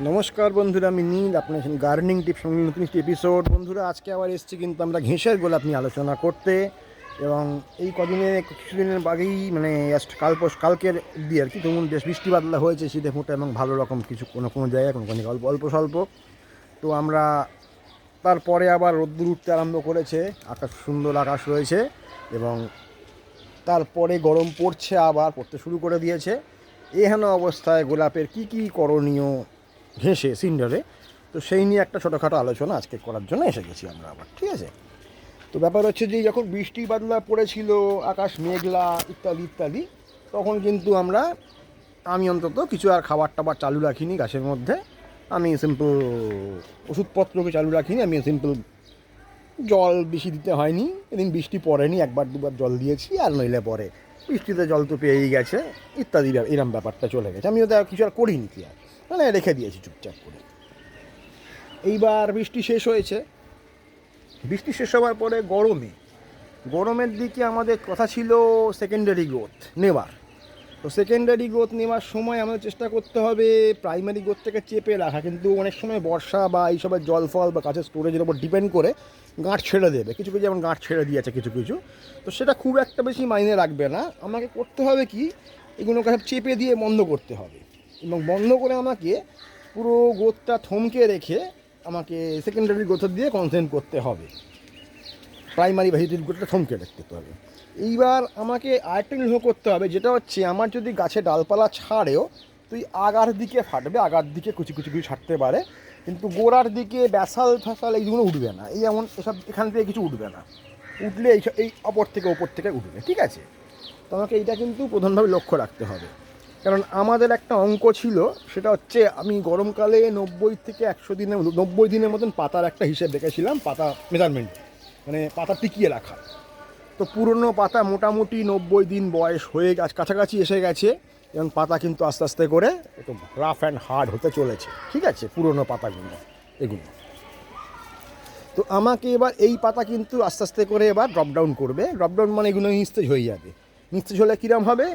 নমস্কার বন্ধুরা, আমি নীল, আপনার গার্ডেনিং টিপস সঙ্গে নতুন একটি এপিসোড বন্ধুরা, আজকে আবার এসেছি কিন্তু আমরা ঘেঁষের গোলাপ নিয়ে আলোচনা করতে এবং এই কদিনে, কিছুদিনের আগেই মানে কাল কালকের দিয়ে আর কি তখন বেশ বৃষ্টি বাদলা হয়েছে, শীতে ফুটে এবং ভালো রকম কিছু কোনো কোনো জায়গায়, কোনো কোনো অল্প অল্প স্বল্প। তো আমরা তারপরে আবার রোদ্দুর উঠতে আরম্ভ করেছে, আকাশ সুন্দর আকাশ রয়েছে এবং তারপরে গরম পড়ছে আবার, পড়তে শুরু করে দিয়েছে। এহেন অবস্থায় গোলাপের কি কি করণীয় ঘেঁষে সিন্ডারে। তো সেই নিয়ে একটা ছোটোখাটো আলোচনা আজকে করার জন্য এসে গেছি আমরা আবার, ঠিক আছে? তো ব্যাপার হচ্ছে যে যখন বৃষ্টি বাদলা পড়েছিল, আকাশ মেঘলা, ইত্যাদি ইত্যাদি, তখন কিন্তু আমরা, আমি অন্তত কিছু আর খাবার টাবার চালু রাখিনি গাছের মধ্যে। আমি সিম্পল ওষুধপত্রকে চালু রাখিনি, আমি সিম্পল জল বেশি দিতে হয়নি। এদিন বৃষ্টি পড়েনি, একবার দুবার জল দিয়েছি, আর নইলে পরে। বৃষ্টিতে জল তো পেয়েই গেছে, ইত্যাদি, এরম ব্যাপারটা চলে গেছে। আমি ওটা কিছু আর করিনি কি আর। মানে রেখে দিয়েছি চুপচাপ করে। এইবার বৃষ্টি শেষ হয়েছে। বৃষ্টি শেষ হওয়ার পরে গরমে। গরমের দিকে আমাদের কথা ছিল সেকেন্ডারি গ্রোথ নেওয়ার তো সেকেন্ডারি গ্রোথ নেওয়ার সময় আমাদের চেষ্টা করতে হবে প্রাইমারি গ্রোথটাকে চেপে রাখা। কিন্তু অনেক সময় বর্ষা বা এইসবের জল ফল বা কাছের স্টোরেজের ওপর ডিপেন্ড করে গাঁট ছেড়ে দেবে। কিছু কিছু যেমন গাঁট ছেড়ে দিয়েছে কিছু কিছু। তো সেটা খুব একটা বেশি মাইনে রাখবে না। আমাকে করতে হবে কি? এগুলোকে চেপে দিয়ে বন্ধ করতে হবে। এবং বন্ধ করে আমাকে পুরো গ্রোথটা থমকে রেখে আমাকে সেকেন্ডারি গ্রোথের দিয়ে কনসেন্ট করতে হবে। প্রাইমারি ভেজিটেটিভ গ্রোথটা থমকে রাখতে হবে। এইবার আমাকে আরেকটা নির্ভর করতে হবে, যেটা হচ্ছে আমার যদি গাছে ডালপালা ছাড়েও তুই আগার দিকে ফাটবে, আগার দিকে কুচি কুচি কুচি ছাড়তে পারে, কিন্তু গোড়ার দিকে ব্যাসাল ফ্যাসাল এইগুলো উঠবে না। এই এমন এসব এখান থেকে কিছু উঠবে না। উঠলে এই এই অপর থেকে ওপর থেকে উঠবে, ঠিক আছে? তো আমাকে এইটা কিন্তু প্রধানভাবে লক্ষ্য রাখতে হবে। কারণ আমাদের একটা অঙ্ক ছিল, সেটা হচ্ছে আমি গরমকালে নব্বই থেকে একশো দিনের নব্বই দিনের মতন পাতার একটা হিসেব দেখেছিলাম পাতা মেজারমেন্ট মানে পাতা টিকিয়ে রাখা। তো পুরনো পাতা মোটামুটি নব্বই দিন বয়স হয়ে গেছে, কাছাকাছি এসে গেছে, এবং পাতা কিন্তু আস্তে আস্তে করে একটু রাফ অ্যান্ড হার্ড হতে চলেছে, ঠিক আছে? পুরনো পাতাগুলো, এগুলো। তো আমাকে এবার এই পাতা কিন্তু আস্তে আস্তে করে এবার ড্রপ ডাউন করবে ড্রপ ডাউন মানে এগুলো নিস্তেজ হয়ে যাবে। নিস্তেজ হলে কীরম হবে?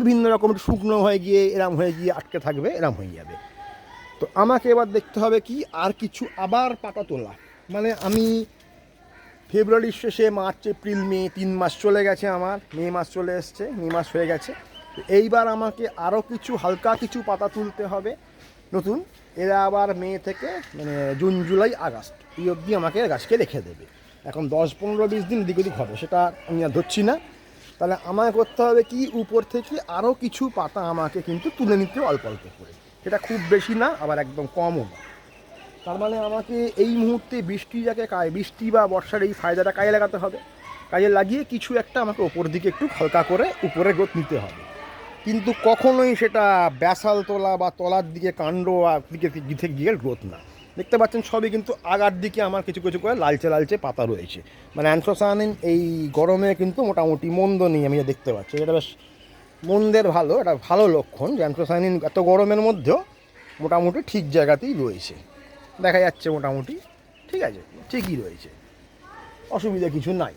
বিভিন্ন রকম শুকনো হয়ে গিয়ে, এরম হয়ে গিয়ে আটকে থাকবে, এরম হয়ে যাবে। তো আমাকে এবার দেখতে হবে কি, আর কিছু আবার পাতা তোলা। মানে আমি ফেব্রুয়ারির শেষে মার্চ, এপ্রিল, মে তিন মাস চলে গেছে আমার, মে মাস চলে এসছে, মে মাস হয়ে গেছে। তো এইবার আমাকে আরও কিছু, হালকা কিছু পাতা তুলতে হবে। নতুন, এরা আবার মে থেকে মানে জুন, জুলাই, আগস্ট এই অবধি আমাকে গাছকে রেখে দেবে। এখন দশ, পনেরো, বিশ দিন দিক ওদিক হবে, সেটা আমি আর ধরছি না। তাহলে আমায় করতে হবে কি? উপর থেকে আরও কিছু পাতা আমাকে কিন্তু তুলে নিতে অল্প অল্প করে। সেটা খুব বেশি না, আবার একদম কমও না। তার মানে আমাকে এই মুহূর্তে বৃষ্টি যাকে কায়, বৃষ্টি বা বর্ষার এই ফায়দাটা কাজে লাগাতে হবে। কাজে লাগিয়ে কিছু একটা আমাকে ওপর দিকে একটু হালকা করে উপরে গ্রোথ নিতে হবে। কিন্তু কখনোই সেটা ব্যাসাল তোলা বা তলার দিকে কাণ্ড দিকে গিয়ে গ্রোথ না। দেখতে পাচ্ছেন সবই কিন্তু আগার দিকে আমার কিছু কিছু করে লালচে লালচে পাতা রয়েছে। মানে অ্যান্থ্রোসানিন এই গরমে কিন্তু মোটামুটি মন্দ নেই আমি দেখতে পাচ্ছি। এটা বেশ মন্দের ভালো, এটা ভালো লক্ষণ যে অ্যান্থ্রোসানিন এত গরমের মধ্যেও মোটামুটি ঠিক জায়গাতেই রয়েছে। দেখা যাচ্ছে মোটামুটি, ঠিক আছে, ঠিকই রয়েছে। অসুবিধা কিছু নাই।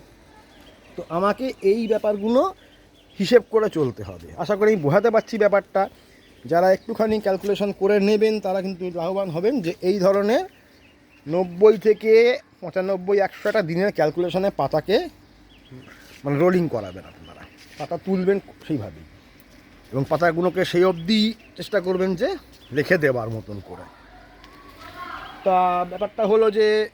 তো আমাকে এই ব্যাপারগুলো হিসেব করে চলতে হবে। আশা করি বোঝাতে পারছি ব্যাপারটা। যারা একটুখানি ক্যালকুলেশন করে নেবেন, তারা কিন্তু লাভবান হবেন যে এই ধরনের নব্বই থেকে পঁচানব্বই একশোটা দিনের ক্যালকুলেশনে পাতাকে মানে রোলিং করাবেন আপনারা। পাতা তুলবেন সেইভাবেই। এবং পাতাগুলোকে সেই অবধি চেষ্টা করবেন যে রেখে দেওয়ার মতন করে। তা ব্যাপারটা হলো যে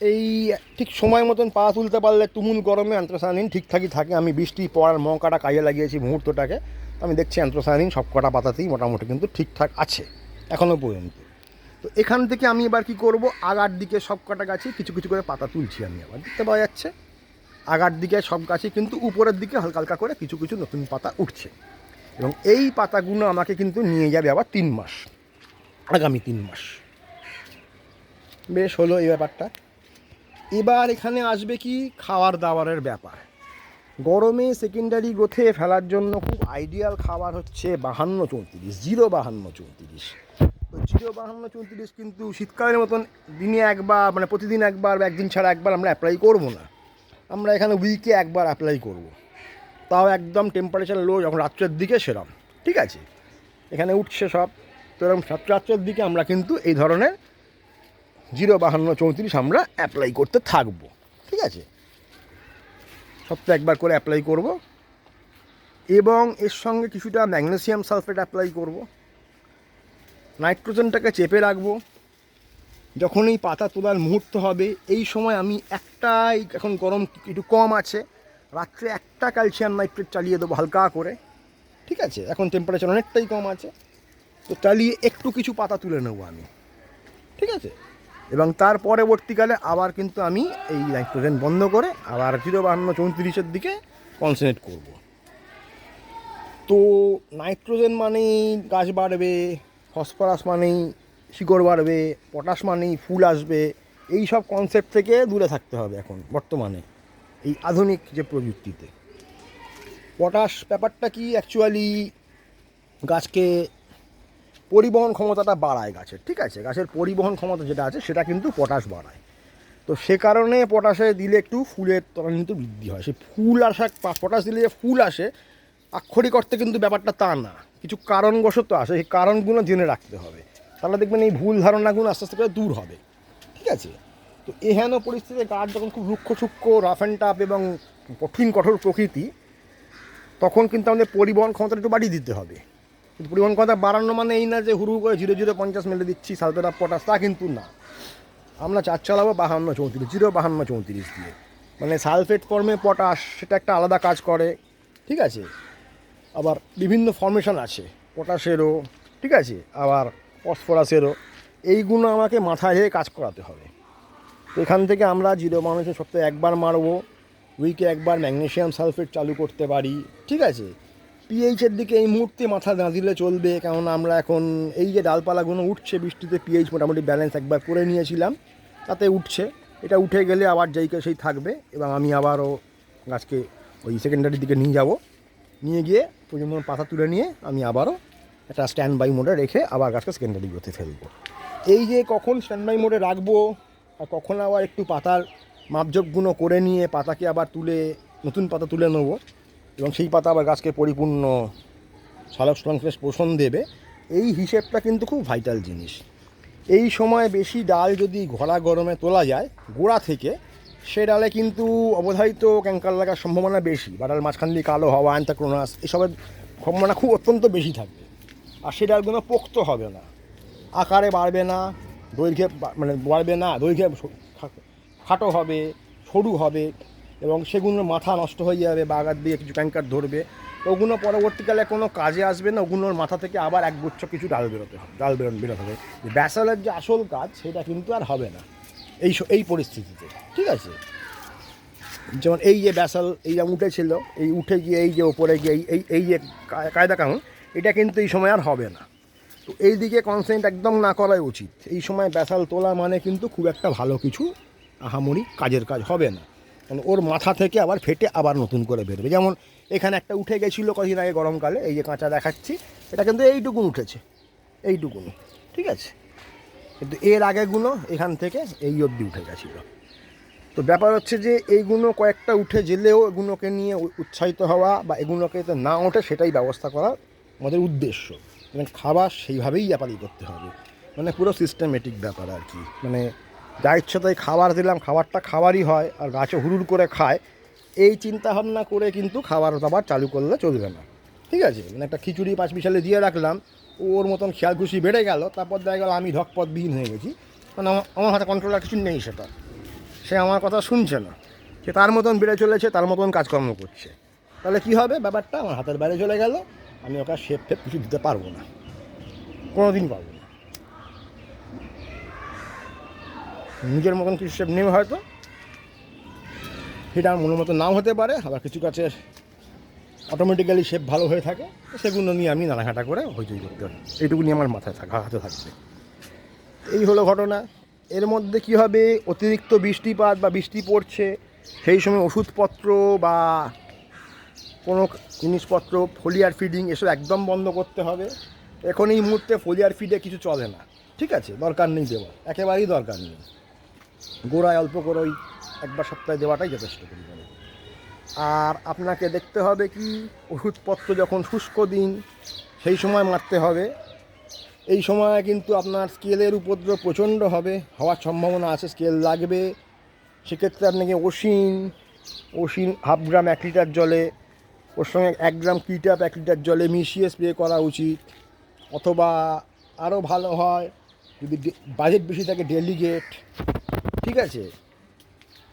এই ঠিক সময় মতন পা তুলতে পারলে তুমুল গরমে অ্যান্থ্রোসানিন ঠিকঠাকই থাকে। আমি বৃষ্টি পড়ার মৌকাটা কাজে লাগিয়েছি মুহূর্তটাকে। আমি দেখছি অ্যান্থ্রোসানিন সব কটা পাতাতেই মোটামুটি কিন্তু ঠিকঠাক আছে এখনও পর্যন্ত। তো এখান থেকে আমি এবার কি করব? আগার দিকে সব কটা গাছে কিছু কিছু করে পাতা তুলছি আমি আবার, দেখতে পাওয়া যাচ্ছে। আগার দিকে সব গাছে কিন্তু উপরের দিকে হালকা হালকা করে কিছু কিছু নতুন পাতা উঠছে। এবং এই পাতাগুলো আমাকে কিন্তু নিয়ে যাবে আবার তিন মাস, আগামী তিন মাস। বেশ হলো এই ব্যাপারটা। এবার এখানে আসবে কি? খাওয়ার দাওয়ারের ব্যাপার। গরমে সেকেন্ডারি গ্রোথে ফেলার জন্য খুব আইডিয়াল খাবার হচ্ছে বাহান্ন চৌত্রিশ জিরো বাহান্ন চৌত্রিশ। তো জিরো বাহান্ন চৌত্রিশ কিন্তু শীতকালের মতন দিনে একবার মানে প্রতিদিন একবার বা একদিন ছাড়া একবার আমরা অ্যাপ্লাই করব না। আমরা এখানে উইকে একবার অ্যাপ্লাই করব। তাও একদম টেম্পারেচার লো যখন রাত্রের দিকে সেরম, ঠিক আছে? এখানে উঠছে সব, তো এরকম আটটার দিকে আমরা কিন্তু এই ধরনের জিরো বাহান্ন চৌত্রিশ আমরা অ্যাপ্লাই করতে থাকব, ঠিক আছে? সপ্তাহে একবার করে অ্যাপ্লাই করব। এবং এর সঙ্গে কিছুটা ম্যাগনেসিয়াম সালফেট অ্যাপ্লাই করব। নাইট্রোজেনটাকে চেপে রাখব। যখনই পাতা তোলার মুহূর্ত হবে, এই সময় আমি একটাই এখন গরম একটু কম আছে। রাত্রে একটা ক্যালসিয়াম নাইট্রেট চালিয়ে দেবো হালকা করে। ঠিক আছে? এখন টেম্পারেচার অনেকটাই কম আছে। তো চালিয়ে একটু কিছু পাতা তুলে নেব আমি। ঠিক আছে? এবং তার পরবর্তীকালে আবার কিন্তু আমি এই নাইট্রোজেন বন্ধ করে আবার জিরো বাহান্ন চৌত্রিশের দিকে কনসেন্ট্রেট করব। তো নাইট্রোজেন মানেই গাছ বাড়বে, ফসফরাস মানেই শিকড় বাড়বে, পটাশ মানেই ফুল আসবে, এই সব কনসেপ্ট থেকে দূরে থাকতে হবে এখন, বর্তমানে, এই আধুনিক যে প্রযুক্তিতে। পটাশ ব্যাপারটা কি অ্যাকচুয়ালি গাছকে পরিবহন ক্ষমতাটা বাড়ায় গাছের, ঠিক আছে? গাছের পরিবহন ক্ষমতা যেটা আছে, সেটা কিন্তু পটাশ বাড়ায়। তো সে কারণে পটাশে দিলে একটু ফুলের ত্বরান্বিত বৃদ্ধি হয়। সেই ফুল আসা, পটাশ দিলে যে ফুল আসে, আক্ষরিক অর্থে কিন্তু ব্যাপারটা তা না। কিছু কারণবশত আসে, সেই কারণগুলো জেনে রাখতে হবে। তাহলে দেখবেন এই ভুল ধারণাগুলো আস্তে আস্তে করে দূর হবে। ঠিক আছে? তো এহেন পরিস্থিতিতে গাছ যখন খুব রুক্ষ সূক্ষ্ম রাফ অ্যান্ড টাফ এবং কঠিন, কঠোর প্রকৃতি, তখন কিন্তু আমাদের পরিবহন ক্ষমতাটা একটু বাড়িয়ে দিতে হবে। কিন্তু পরিবহন ক্ষমতা বাড়ানো মানে এই না যে হুড়ু করে জিরো জিরো পঞ্চাশ মেলে দিচ্ছি অফ পটাশ, তা কিন্তু না। আমরা চার চালাবো বাহান্ন চৌত্রিশ, জিরো বাহান্ন চৌত্রিশ দিয়ে। মানে সালফেট ফর্মে পটাশ, সেটা একটা আলাদা কাজ করে, ঠিক আছে? আবার বিভিন্ন ফর্মেশন আছে, পটাশেরও, ঠিক আছে? আবার ফসফরাসেরও। এইগুলো আমাকে মাথায় রেখে কাজ করাতে হবে। তো এখান থেকে আমরা জিরো মানুষের সপ্তাহে একবার মারবো উইকে একবার ম্যাগনেশিয়াম সালফেট চালু করতে পারি, ঠিক আছে? পিএইচের দিকে এই মুহূর্তে মাথা না দিলে চলবে কেননা আমরা এখন এই যে ডালপালাগুলো উঠছে, বৃষ্টিতে পিএইচ মোটামুটি ব্যালেন্স একবার করে নিয়েছিলাম, তাতে উঠছে। এটা উঠে গেলে আবার যেইকে সেই থাকবে, এবং আমি আবারও গাছকে ওই সেকেন্ডারির দিকে নিয়ে যাব। নিয়ে গিয়ে প্রজন্ম পাতা তুলে নিয়ে আমি আবারও একটা স্ট্যান্ড বাই মোডে রেখে আবার গাছকে সেকেন্ডারি গ্রোথে ফেলব। এই যে কখন স্ট্যান্ড বাই মোডে রাখব, আর কখন আবার একটু পাতার মাপজোকগুলো করে নিয়ে পাতাকে আবার তুলে, নতুন পাতা তুলে নেব এবং সেই পাতা আবার গাছকে পরিপূর্ণ সালক সংশ্লেষ পোষণ দেবে, এই হিসেবটা কিন্তু খুব ভাইটাল জিনিস। এই সময় বেশি ডাল যদি ঘোড়া গরমে তোলা যায়, গোড়া থেকে, সে ডালে কিন্তু অবধারিত ক্যাঙ্কার লাগার সম্ভাবনা বেশি। বা ডাল মাঝখান দিয়ে কালো হওয়া অ্যান্থাক্রোনাস এসবের সম্ভাবনা খুব অত্যন্ত বেশি থাকবে। আর সে ডালগুলো পোক্ত হবে না। আকারে বাড়বে না, দৈর্ঘ্যে মানে বাড়বে না, দৈর্ঘ্যে খাটো হবে, সরু হবে এবং সেগুলো মাথা নষ্ট হয়ে যাবে, বা আঘাত দিয়ে কিছু ক্যাঙ্কার ধরবে। ওগুলো পরবর্তীকালে কোনো কাজে আসবে না, ওগুলোর মাথা থেকে আবার একগুচ্ছ কিছু ডাল বেরোতে হবে, ডাল বেরো বেরোতে হবে। ব্যাসালের যে আসল কাজ, সেটা কিন্তু আর হবে না। এই এই পরিস্থিতিতে, ঠিক আছে? যেমন এই যে ব্যাসাল এই যে উঠেছিল এই উঠে গিয়ে, এই যে ওপরে গিয়ে, এই এই এই যে কায়দা কানুন, এটা কিন্তু এই সময় আর হবে না। তো এই দিকে কনসেন্ট একদম না করাই উচিত। এই সময় ব্যাসাল তোলা মানে কিন্তু খুব একটা ভালো কিছু আহামরি কাজের কাজ হবে না। কারণ ওর মাথা থেকে আবার ফেটে আবার নতুন করে বেরোবে। যেমন এখানে একটা উঠে গেছিল কদিন আগে গরমকালে, এই যে কাঁচা দেখাচ্ছি, এটা কিন্তু এইটুকুন উঠেছে, এইটুকুন, ঠিক আছে? কিন্তু এর আগেগুলো এখান থেকে এই অবধি উঠে গেছিল। তো ব্যাপার হচ্ছে যে এইগুলো কয়েকটা উঠে জেলেও এগুলোকে নিয়ে উৎসাহিত হওয়া বা এগুলোকে না ওঠে, সেটাই ব্যবস্থা করা আমাদের উদ্দেশ্য। মানে খাবার সেইভাবেই ব্যাপারই করতে হবে। মানে পুরো সিস্টেমেটিক ব্যাপার আর কি। মানে যা ইচ্ছে তাই খাবার দিলাম, খাবারটা খাবারই হয় আর গাছে হুড়ুর করে খায়। এই চিন্তা ভাবনা করে কিন্তু খাবার দাবার চালু করলে চলবে না। ঠিক আছে? মানে একটা খিচুড়ি পাঁচ বিশালে দিয়ে রাখলাম, ওর মতন খেয়াল খুশি বেড়ে গেল, তারপর দেখা গেল আমি ধকপথবিহীন হয়ে গেছি। মানে আমার- আমার হাতে কন্ট্রোল আর কিছু নেই সেটা। সে আমার কথা শুনছে না। সে তার মতন বেড়ে চলেছে, তার মতন কাজকর্ম করছে। তাহলে কি হবে? ব্যাপারটা আমার হাতের বাইরে চলে গেল। আমি ওকে শেপ ফেপ কিছু দিতে পারব না। কোনো দিন পারব না নিজের মতন কিছু শেপ নেবে হয়তো। সেটা আমার মনের মতো নাও হতে পারে, আবার কিছু গাছের অটোমেটিক্যালি শেপ ভালো হয়ে থাকে, সেগুলো নিয়ে আমি নানাঘাটা করে হইচই করতে পারি। এইটুকু নিয়ে আমার মাথায় থাকা, হাতে থাকবে। এই হলো ঘটনা। এর মধ্যে কি হবে? অতিরিক্ত বৃষ্টিপাত বা বৃষ্টি পড়ছে, সেই সময় ওষুধপত্র বা কোনো জিনিসপত্র ফলিয়ার ফিডিং এসব একদম বন্ধ করতে হবে। এখন এই মুহূর্তে ফলিয়ার ফিডে কিছু চলে না। ঠিক আছে? দরকার নেই দেওয়া একেবারেই দরকার নেই। গোড়ায় অল্প করে ওই একবার সপ্তাহে দেওয়াটাই যথেষ্ট পরিমাণে। আর আপনাকে দেখতে হবে কি, ওষুধপত্র যখন শুষ্ক দিন, সেই সময় মারতে হবে। এই সময় কিন্তু আপনার স্কেলের উপদ্রব প্রচণ্ড হবে, হওয়ার সম্ভাবনা আছে, স্কেল লাগবে। সেক্ষেত্রে আপনাকে ওশিন ওশিন হাফ গ্রাম এক লিটার জলে, ওর সঙ্গে এক গ্রাম কিটাপ এক লিটার জলে মিশিয়ে স্প্রে করা উচিত। অথবা আরও ভালো হয়, যদি বাজেট বেশি থাকে ডেলিগেট ঠিক আছে?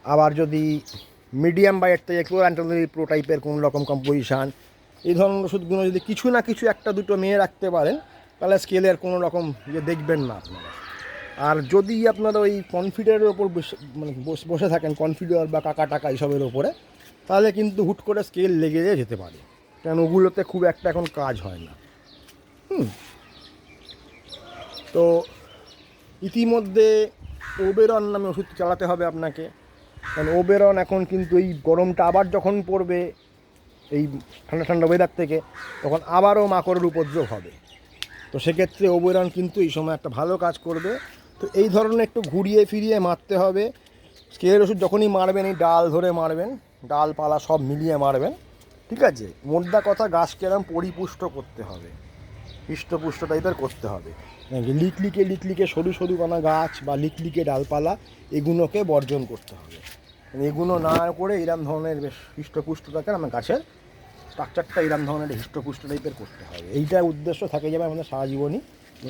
আবার যদি মিডিয়াম বাজেট থেকে একটু অ্যান্টালি প্রো টাইপের কোনো রকম কম্পোজিশান এই ধরনের ওষুধগুলো যদি কিছু না কিছু একটা দুটো মেয়ে রাখতে পারেন, তাহলে স্কেলের কোনো রকম ইয়ে দেখবেন না আপনারা। আর যদি আপনারা ওই কনফিডারের ওপর মানে বস- বসে থাকেন কনফিডার বা কাকা টাকা এইসবের ওপরে, তাহলে কিন্তু হুট করে স্কেল লেগে যেতে পারে। কারণ ওগুলোতে খুব একটা এখন কাজ হয় না। হুম। তো ইতিমধ্যে ওবেরন নামে ওষুধ চালাতে হবে আপনাকে। কারণ ওবেরন এখন কিন্তু এই গরমটা আবার যখন পড়বে, এই ঠান্ডা ঠান্ডা ওয়েদার থেকে, তখন আবারও মাকড়ের উপদ্রব হবে। তো সেক্ষেত্রে ওবেরন কিন্তু এই সময় একটা ভালো কাজ করবে। তো এই ধরনের একটু ঘুরিয়ে ফিরিয়ে মারতে হবে। স্কেলের ওষুধ যখনই মারবেন, এই ডাল ধরে মারবেন, ডালপালা সব মিলিয়ে মারবেন, ঠিক আছে? মোদ্দা কথা, গাছকে এরম পরিপুষ্ট করতে হবে। হৃষ্টপুষ্ট টাইপের করতে হবে। লিকলিকে লিকলিকে সরু সরু কোনো গাছ বা লিকলিকে ডালপালা এগুলোকে বর্জন করতে হবে। মানে এগুলো না করে এরম ধরনের বেশ হৃষ্টপুষ্ট থাকে আমার গাছের স্ট্রাকচারটা এরম ধরনের হৃষ্টপুষ্ট টাইপের করতে হবে। এইটা উদ্দেশ্য থাকে যাবে আমাদের সারা জীবনই।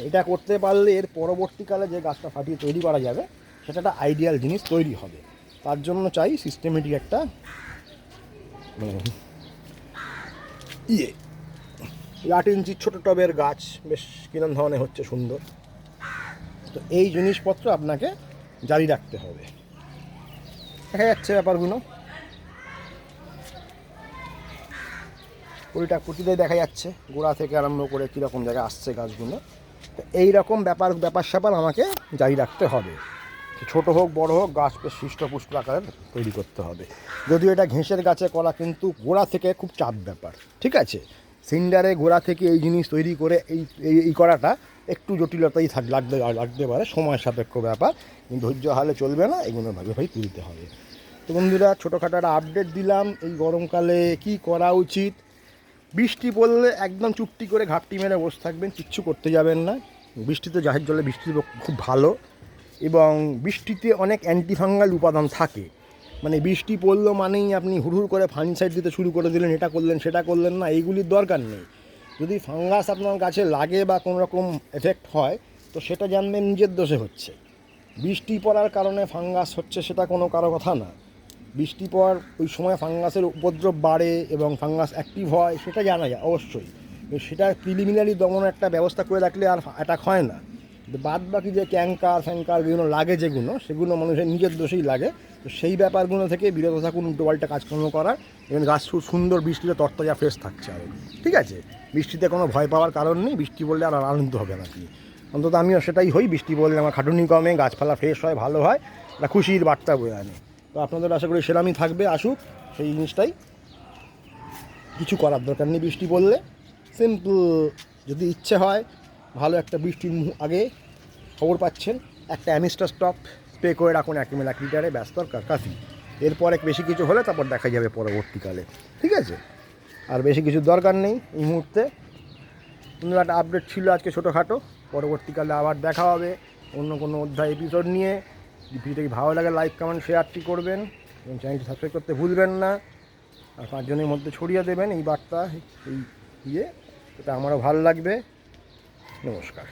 এটা করতে পারলে এর পরবর্তীকালে যে গাছটা ফাটিয়ে তৈরি করা যাবে, সেটা একটা আইডিয়াল জিনিস তৈরি হবে। তার জন্য চাই সিস্টেমেটিক একটা মানে ইয়ে। আট ইঞ্চি ছোটো টবের গাছ, বেশ কিরম ধরনের হচ্ছে, সুন্দর। তো এই জিনিসপত্র আপনাকে জারি রাখতে হবে। দেখা যাচ্ছে ব্যাপারগুলো। কুড়িটা কুটিতে দেখা যাচ্ছে, গোড়া থেকে আরম্ভ করে কীরকম জায়গায় আসছে গাছগুলো। তো এই রকম ব্যাপার ব্যাপার স্যাপার আমাকে জারি রাখতে হবে। ছোট হোক, বড় হোক, গাছ হৃষ্টপুষ্ট আকারের তৈরি করতে হবে। যদিও এটা ঘেঁষের গাছে করা, কিন্তু গোড়া থেকে খুব চাপ ব্যাপার, ঠিক আছে? সিন্ডারে গোড়া থেকে এই জিনিস তৈরি করে এই এই করাটা একটু জটিলতাই থাক, লাগতে লাগতে পারে, সময় সাপেক্ষ ব্যাপার। কিন্তু ধৈর্য হালে চলবে না, এগুলো ভাবে ভাই তুলতে হবে। তো বন্ধুরা, ছোটোখাটো একটা আপডেট দিলাম, এই গরমকালে কি করা উচিত? বৃষ্টি পড়লে একদম চুপটি করে ঘাপটি মেরে বসে থাকবেন, কিচ্ছু করতে যাবেন না। বৃষ্টিতে জাহের জলে বৃষ্টি খুব ভালো। এবং বৃষ্টিতে অনেক অ্যান্টিফাঙ্গাল উপাদান থাকে। মানে বৃষ্টি পড়ল মানেই আপনি হুড়হুড় করে ফাঙ্গিসাইড দিতে শুরু করে দিলেন, এটা করলেন, সেটা করলেন না, এইগুলির দরকার নেই। যদি ফাঙ্গাস আপনার গাছে লাগে বা কোনো রকম এফেক্ট হয়, তো সেটা জানবেন নিজের দোষে হচ্ছে। বৃষ্টি পড়ার কারণে ফাঙ্গাস হচ্ছে সেটা কোনো কারও কথা না। বৃষ্টি পর ওই সময় ফাঙ্গাসের উপদ্রব বাড়ে এবং ফাঙ্গাস অ্যাক্টিভ হয়, সেটা জানা যায়, অবশ্যই। সেটা প্রিলিমিনারি দমন একটা ব্যবস্থা করে রাখলে আর অ্যাটাক হয় না। বাদ বাকি যে ক্যাঙ্কার ফ্যাঙ্কার বিভিন্ন লাগে যেগুলো, সেগুলো মানুষের নিজের দোষেই লাগে। তো সেই ব্যাপারগুলো থেকে বিরত থাকুন উল্টোপাল্টা কাজকর্ম করার। এবং গাছ সুন্দর বৃষ্টিতে তরতাজা ফ্রেশ থাকছে আরও ঠিক আছে? বৃষ্টিতে কোনো ভয় পাওয়ার কারণ নেই, বৃষ্টি বললে আর আনন্দ হবে না কি? অন্তত আমিও সেটাই হই, বৃষ্টি বললে আমার খাটুনি কমে, গাছপালা ফ্রেশ হয়, ভালো হয়, একটা খুশির বার্তা বয়ে আনে। তো আপনাদের আশা করি সেরামই থাকবে, আসুক, সেই জিনিসটাই। কিছু করার দরকার নেই বৃষ্টি পড়লে। সিম্পল যদি ইচ্ছে হয় ভালো একটা বৃষ্টির আগে খবর পাচ্ছেন। একটা অ্যামিস্টার স্টপ স্প্রে করে রাখুন এক মিল এক লিটারে ব্যস্ত আর কাফি এরপরে বেশি কিছু হলে তারপর দেখা যাবে পরবর্তীকালে। ঠিক আছে? আর বেশি কিছু দরকার নেই এই মুহূর্তে। কিন্তু একটা আপডেট ছিল আজকে ছোটোখাটো। পরবর্তীকালে আবার দেখা হবে অন্য কোনো অধ্যায় এপিসোড নিয়ে। ভিডিওটি ভালো লাগে লাইক কমেন্ট শেয়ারটি করবেন। এবং চ্যানেলটি সাবস্ক্রাইব করতে ভুলবেন না। আর পাঁচজনের মধ্যে ছড়িয়ে দেবেন এই বার্তা, এই ইয়ে। এটা আমারও ভালো লাগবে। নমস্কার।